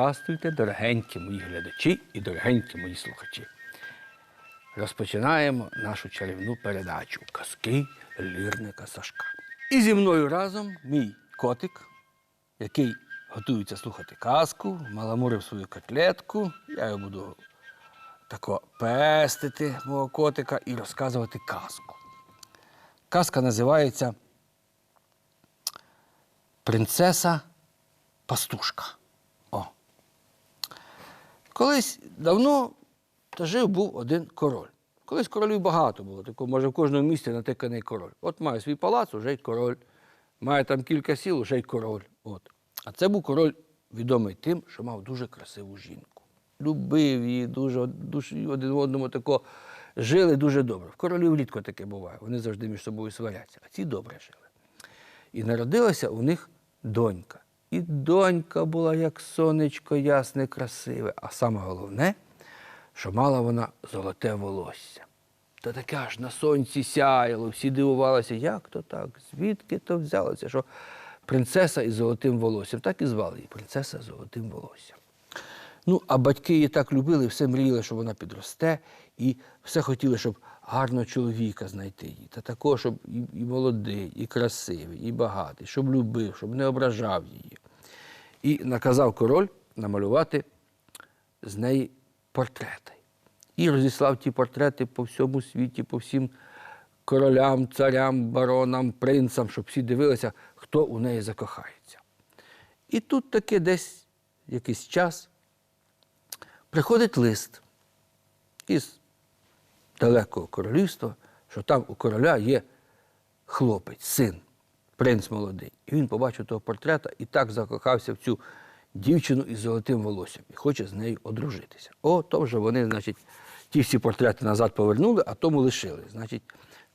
Здравствуйте, дорогенькі мої глядачі і дорогенькі мої слухачі. Розпочинаємо нашу чарівну передачу Казки лірника Сашка. І зі мною разом мій котик, який готується слухати казку, маламурив свою котлетку. Я його буду тако пестити, мого котика, і розказувати казку. Казка називається Принцеса Пастушка. Колись давно та жив був один король. Колись королів багато було, тако, може в кожному місті натиканий король. От має свій палац, уже й король. Має там кілька сіл, уже й король. От. А це був король відомий тим, що мав дуже красиву жінку. Любив її, дуже, дуже один в одному тако жили дуже добре. В королів рідко таке буває. Вони завжди між собою сваряться, а ці добре жили. І народилася у них донька. І донька була як сонечко ясне, красиве. А саме головне, що мала вона золоте волосся. Та таке аж на сонці сяяло, всі дивувалися, як то так, звідки то взялося, що принцеса із золотим волоссям. Так і звали її принцеса з золотим волоссям. Ну, а батьки її так любили, все мріяли, що вона підросте, і все хотіли, щоб гарного чоловіка знайти їй. Та такого, щоб і молодий, і красивий, і багатий, щоб любив, щоб не ображав її. І наказав король намалювати з неї портрети. І розіслав ті портрети по всьому світі, по всім королям, царям, баронам, принцам, щоб всі дивилися, хто у неї закохається. І тут таки десь якийсь час приходить лист із далекого королівства, що там у короля є хлопець, син, принц молодий. І він побачив того портрета і так закохався в цю дівчину із золотим волоссям і хоче з нею одружитися. О, то вже вони, значить, ті всі портрети назад повернули, а тому лишили. Значить,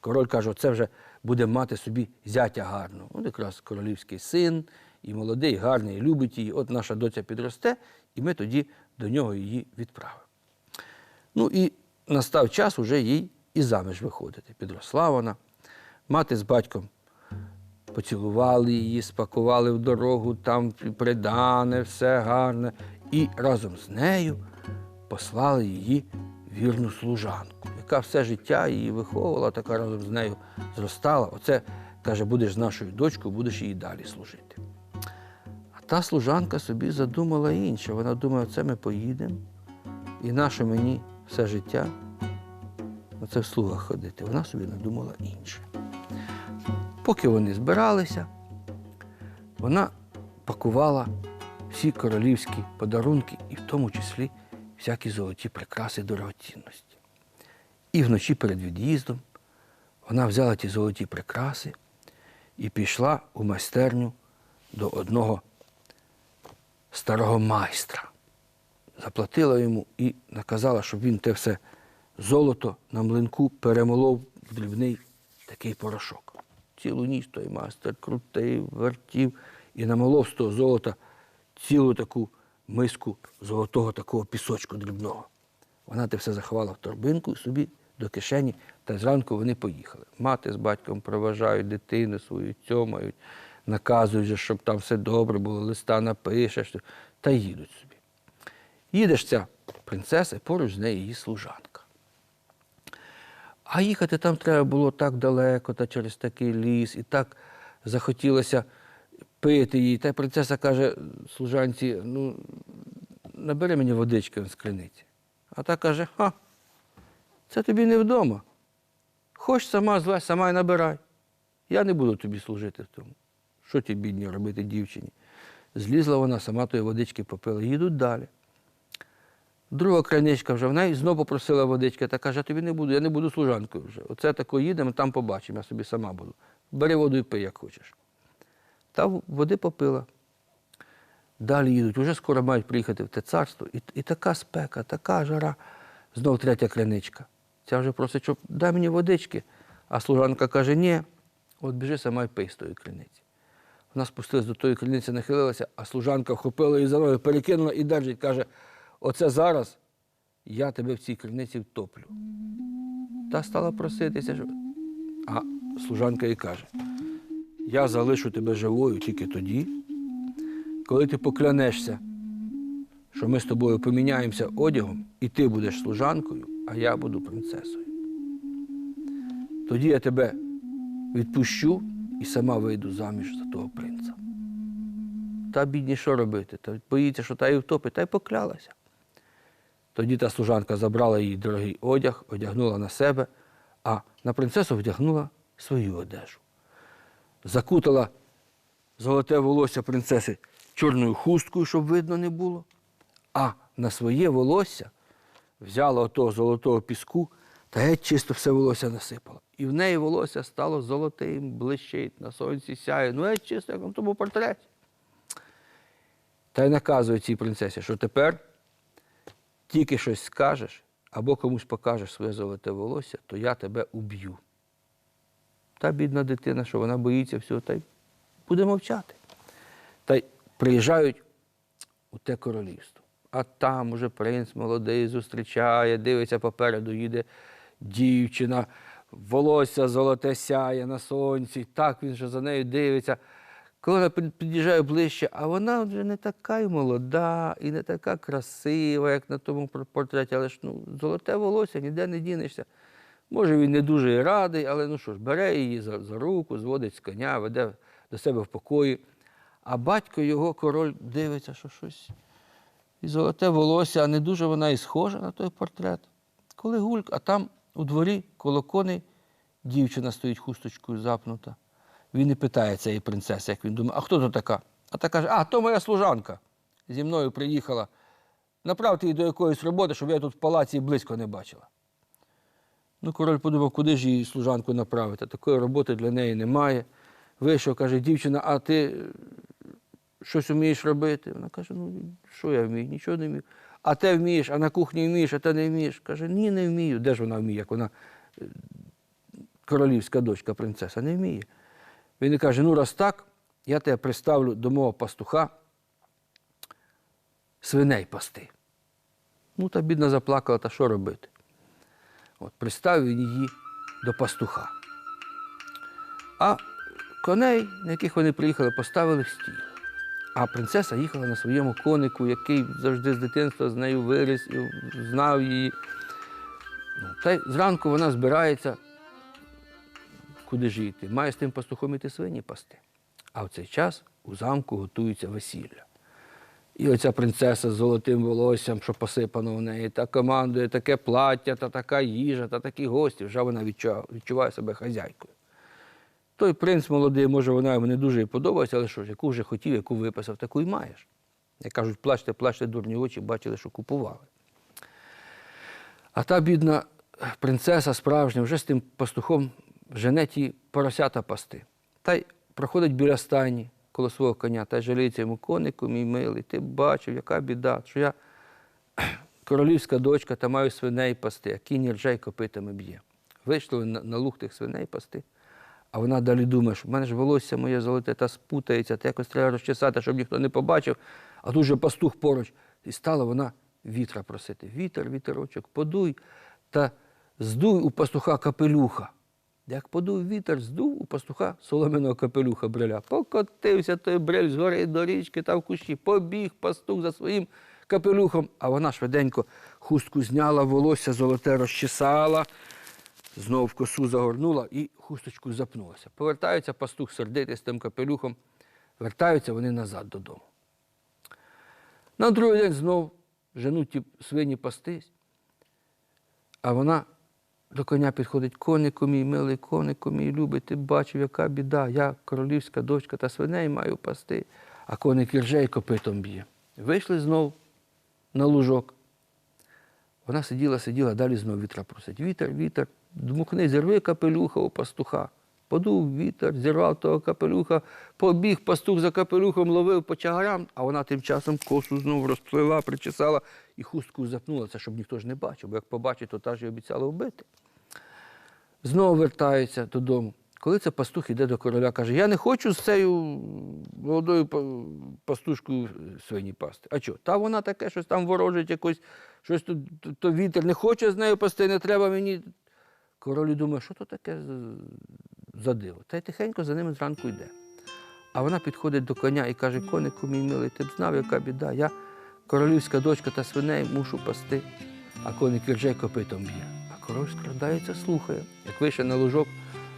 король каже, оце вже буде мати собі зятя гарного. От якраз королівський син, і молодий, гарний, і любить її. От наша доця підросте, і ми тоді до нього її відправимо. Ну і настав час уже їй і заміж виходити. Підросла вона. Мати з батьком поцілували її, спакували в дорогу, там придане, все гарне. І разом з нею послали її вірну служанку, яка все життя її виховувала, така разом з нею зростала. Оце, каже, будеш з нашою дочкою, будеш їй далі служити. А та служанка собі задумала інше. Вона думає, це ми поїдемо, і наше мені все життя на це в слугах ходити. Вона собі надумала інше. Поки вони збиралися, вона пакувала всі королівські подарунки, і в тому числі всякі золоті прикраси дорогоцінності. І вночі перед від'їздом вона взяла ті золоті прикраси і пішла у майстерню до одного старого майстра. Заплатила йому і наказала, щоб він те все золото на млинку перемолов в дрібний такий порошок. Цілу ніч той майстер крутив, вертів і намолов з того золота цілу таку миску золотого такого пісочку дрібного. Вона те все заховала в торбинку і собі до кишені, та зранку вони поїхали. Мати з батьком проважають дитину свою, цьомають, наказують, щоб там все добре було, листа напишеш, та їдуть собі. Їдеш ця принцеса, поруч з нею її служанка. А їхати там треба було так далеко, та через такий ліс, і так захотілося пити її. Та й принцеса каже служанці: ну, набери мені водички з криниці. А та каже: ха, це тобі не вдома. Хоч сама злазь, сама й набирай. Я не буду тобі служити в тому. Що ті бідні робити дівчині? Злізла вона, сама тої водички попила, їдуть далі. Друга крайничка вже в неї знову попросила водички та каже, тобі не буду, я не буду служанкою вже. Оце тако їдемо, там побачимо, я собі сама буду. Бери воду і пий, як хочеш. Та води попила. Далі їдуть, вже скоро мають приїхати в те царство. І, і така спека, така жара. Знов третя криничка. Ця вже просить, щоб дай мені водички. А служанка каже, ні, от біжи сама й пий з тої криниці. Вона спустилась до тої криниці, нахилилася, а служанка вхопила її за ноги, перекинула і держить, каже, оце зараз я тебе в цій криниці втоплю. Та стала проситися. А служанка їй каже, я залишу тебе живою тільки тоді, коли ти поклянешся, що ми з тобою поміняємося одягом, і ти будеш служанкою, а я буду принцесою. Тоді я тебе відпущу і сама вийду заміж за того принца. Та бідні, що робити? Та боїться, що та й втопить, та й поклялася. Тоді та служанка забрала її дорогий одяг, одягнула на себе, а на принцесу вдягнула свою одежу. Закутала золоте волосся принцеси чорною хусткою, щоб видно не було, а на своє волосся взяла отого золотого піску та геть чисто все волосся насипала. І в неї волосся стало золотим, блищить, на сонці сяє. Ну, геть чисто, як на тому портреті. Та й наказує цій принцесі, що тепер тільки щось скажеш або комусь покажеш своє золоте волосся, то я тебе уб'ю. Та бідна дитина, що вона боїться всього, та й буде мовчати. Та й приїжджають у те королівство. А там уже принц молодий зустрічає, дивиться попереду, їде дівчина, волосся золоте сяє на сонці. Так він же за нею дивиться. Коли вона під- під'їжджає ближче, а вона вже не така й молода, і не така красива, як на тому портреті, але ж ну, золоте волосся, ніде не дінешся. Може, він не дуже радий, але ну що ж, бере її за, за руку, зводить з коня, веде до себе в покої. А батько його король дивиться, що щось. І золоте волосся, а не дуже вона і схожа на той портрет. Коли гульк, а там у дворі коло коней дівчина стоїть хусточкою запнута. Він і питає цієї принцеси, як він думає, а хто то така? А та каже, а то моя служанка. Зі мною приїхала. Направте її до якоїсь роботи, щоб я тут в палаці близько не бачила. Ну, король подумав, куди ж її служанку направити? Такої роботи для неї немає. Вийшов, каже, дівчина, а ти е, щось вмієш робити? Вона каже, ну що я вмію? Нічого не вмію. А те вмієш, а на кухні вмієш, а те не вмієш. Каже, ні, не вмію. Де ж вона вміє, як вона е, королівська дочка, принцеса, не вміє. Він каже: ну раз так, я тебе приставлю до мого пастуха свиней пасти. Ну, та бідна заплакала, та що робити? От, приставив він її до пастуха. А коней, на яких вони приїхали, поставили стіл. А принцеса їхала на своєму конику, який завжди з дитинства з нею виріс і знав її. Ну, та й зранку вона збирається, куди ж йти. Має з тим пастухом іти свині пасти. А в цей час у замку готується весілля. І оця принцеса з золотим волоссям, що посипано в неї, та командує таке плаття, та така їжа, та такі гості. Вже вона відчуває себе хазяйкою. Той принц молодий, може, вона йому не дуже і подобається, але що ж, яку вже хотів, яку виписав, таку й маєш. Як кажуть, плачте, плачте, дурні очі, бачили, що купували. А та бідна принцеса справжня вже з тим пастухом жене ті поросята пасти. Та й проходить біля стайні коло свого коня, та й жаліється йому конику, мій милий, ти бачив, яка біда, що я королівська дочка та маю свиней пасти, а кінь ржей копитами б'є. Вийшли на, на луг тих свиней пасти. А вона далі думає, що в мене ж волосся моє золоте та спутається, та якось треба розчесати, щоб ніхто не побачив. А тут же пастух поруч. І стала вона вітра просити. Вітер, вітерочок, подуй та здуй у пастуха капелюха. Як подув вітер, здув у пастуха соломеного капелюха бреля. Покотився той брель з гори до річки та в кущі. Побіг пастух за своїм капелюхом, а вона швиденько хустку зняла, волосся золоте розчесала, знов косу загорнула і хусточку запнулася. Повертається пастух сердитий з тим капелюхом, вертаються вони назад додому. На другий день знов женуть ті свині пастись, а вона до коня підходить конику мій, милий конику мій, любий, ти бачив, яка біда. Я королівська дочка та свиней маю пасти, а коник іржей копитом б'є. Вийшли знов на лужок. Вона сиділа, сиділа, далі знов вітра просить. Вітер, вітер, дмухни, зірви капелюха у пастуха. Подув вітер, зірвав того капелюха, побіг пастух за капелюхом, ловив по чагарам, а вона тим часом косу знов розплила, причесала і хустку запнула, це щоб ніхто ж не бачив, бо як побачить, то та ж і обіцяла вбити. Знову вертаються додому. Коли це пастух іде до короля, каже: Я не хочу з цією молодою пастушкою свині пасти. А що? Та вона таке, щось там ворожить якось, щось то, то, вітер не хоче з нею пасти, не треба мені. Король думає, що то таке за- диво. Та й тихенько за ними зранку йде. А вона підходить до коня і каже: Конику, мій милий, ти б знав, яка біда. Я королівська дочка та свиней мушу пасти, а коник іржей копитом б'є. Король скрадається, слухає. Як вийшов на лужок,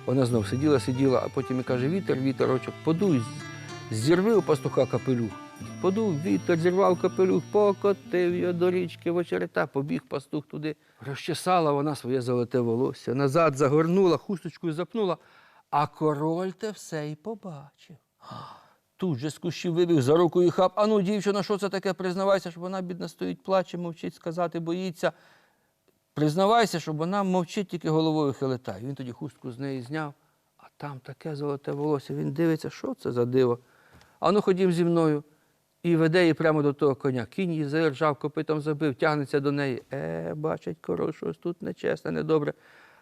вона знов сиділа, сиділа, а потім і каже: вітер, вітерочок, подуй, зірви у пастуха капелюх. Подув вітер, зірвав капелюх, покотив його до річки в очерета, побіг пастух туди. Розчесала вона своє золоте волосся, назад загорнула, хусточкою запнула, а король те все і побачив. Тут же з кущів вибіг за руку і хап. Ану, дівчина, що це таке? Признавайся, що вона, бідна, стоїть, плаче, мовчить, сказати, боїться. Признавайся, щоб вона мовчить, тільки головою хилитає. Він тоді хустку з неї зняв, а там таке золоте волосся. Він дивиться, що це за диво. Ану, ходім зі мною. І веде її прямо до того коня. Кінь її заіржав, копитом забив, тягнеться до неї. Е, бачить король, щось тут нечесне, недобре.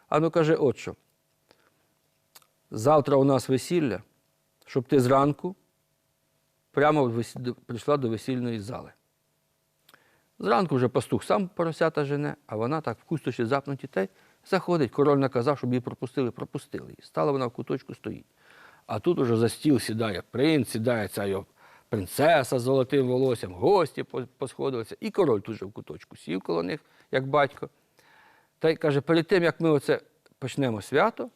Ану каже, от що. Завтра у нас весілля, щоб ти зранку прямо прийшла до весільної зали. Зранку вже пастух сам поросята жене, а вона так в кусточі запнуті та заходить. Король наказав, щоб її пропустили, пропустили її. Стала вона в куточку стоїть. А тут уже за стіл сідає принц, сідає ця його принцеса з золотим волоссям, гості посходилися. І король тут же в куточку сів коло них, як батько. Та й каже, перед тим, як ми оце почнемо свято,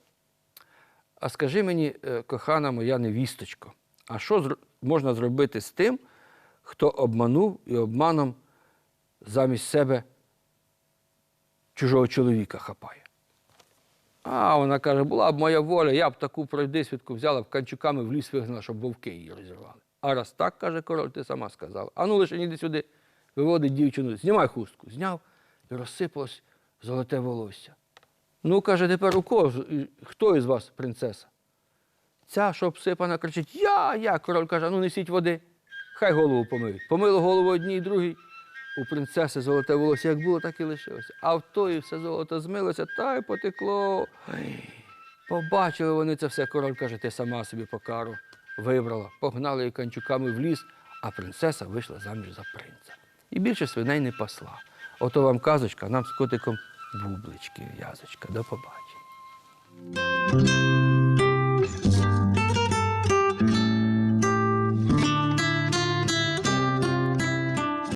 а скажи мені, е, кохана моя невісточко, а що можна зробити з тим, хто обманув і обманом замість себе чужого чоловіка хапає? А вона каже, була б моя воля, я б таку пройдисвідку взяла б канчуками в ліс вигнала, щоб вовки її розірвали. А раз так, каже король, ти сама сказала. А ну лише іди сюди, виводить дівчину, знімай хустку. Зняв і розсипалось золоте волосся. Ну, каже, тепер у кого? Хто із вас принцеса? Ця, що обсипана, кричить: Я, я. Король каже, ну несіть води, хай голову помиють. Помили голову одній і другій. У принцеси золоте волосся як було, так і лишилося. А в тої все золото змилося, та й потекло. Ой. Побачили вони це все. Король каже, ти сама собі покару вибрала. Погнали її канчуками в ліс, а принцеса вийшла заміж за принца. І більше свиней не пасла. Ото вам казочка, нам з котиком бублички, в'язочка. До побачення.